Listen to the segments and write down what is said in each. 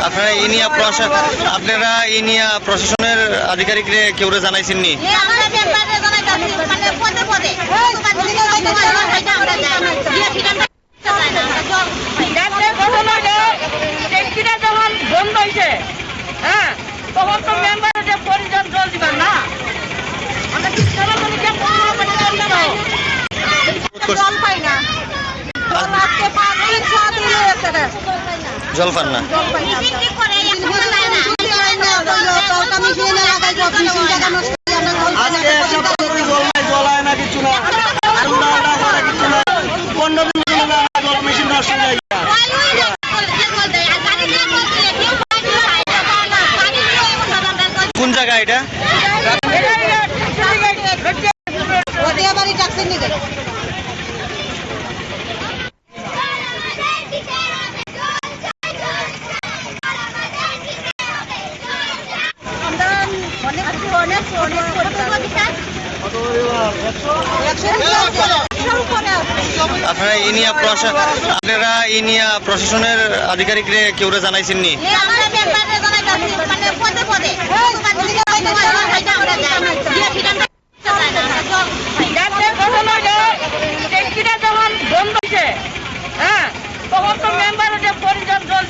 আপনারা এই নিয়ে প্রশাসন আপনারা এই নিয়ে প্রশাসনের আধিকারিকরে কেউ জানাইছেন নি মানে বন্ধ হয়েছে হ্যাঁ তখন তো মেম্বারের যে পরিজন জল দিবেন না আমরা কি জনগণকে পনেরো কোটি জল দেবো জল পাই না জল পান না আজকে জল নাই জল আয় না কিছু না কিছু না পনেরো দিন জল মেশিন নষ্ট হয়ে যায় কোন জায়গা এটা বাড়ি ট্যাক্সি নিয়ে আমরা অনেক অনেক অনেক আপনারা এই নিয়ে আপনারা এই নিয়ে প্রশাসনের আধিকারিকরে কেউ জানাইছেন নি মেম্বারে মানে বন্ধ হয়েছে। হ্যাঁ তখন তো মেম্বারের যে পরিজন জল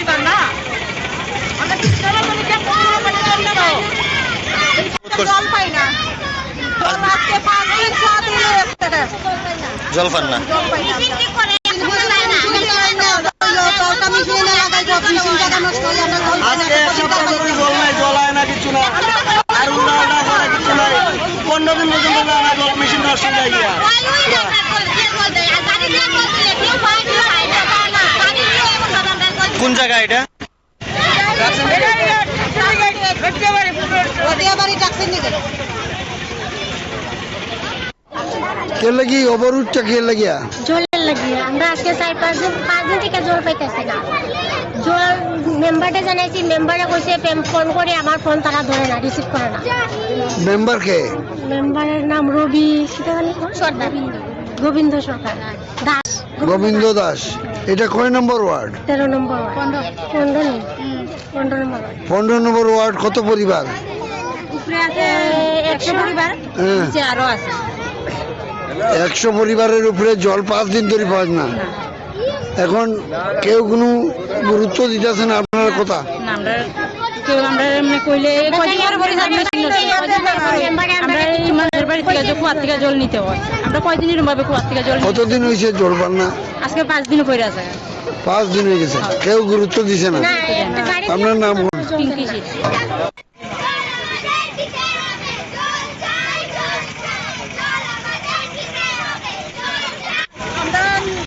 জল পান না আজকে এসে পনেরো জল নাই জল আয় না কিছু না আর উল্টা উল্টা কিছু নাই পনেরো দিন পর্যন্ত না জল মেশিন নষ্ট হয়ে যায় কোন জায়গা এটা কে লাগি অবরোধটা কে লাগিয়া? জলের লাগিয়ে আমরা আজকে চার পাঁচ দিন পাঁচ দিন থেকে জল পাইতেছি না। জল মেম্বারটা জানাইছি মেম্বারে কইছে ফোন করে আমার ফোন তারা ধরে না রিসিভ করে না। মেম্বার কে? মেম্বারের নাম রবি সর্দার। গোবিন্দ সরকার। দাস। গোবিন্দ দাস। এটা কয় নম্বর ওয়ার্ড? তেরো নম্বর। পনেরো নম্বর। ওয়ার্ড। পনেরো নম্বর ওয়ার্ড কত পরিবার? একশো পরিবার হ্যাঁ। আরও আছে। একশো পরিবারের উপরে জল পাঁচ দিন ধরে পাওয়া না। এখন কেউ কোনো গুরুত্ব দিতেছে না আপনার কথা? হয়? কতদিন হয়েছে জল পান না? আজকে পাঁচ দিন পরে আছে পাঁচ দিন হয়ে গেছে। কেউ গুরুত্ব দিছে না। আপনার নাম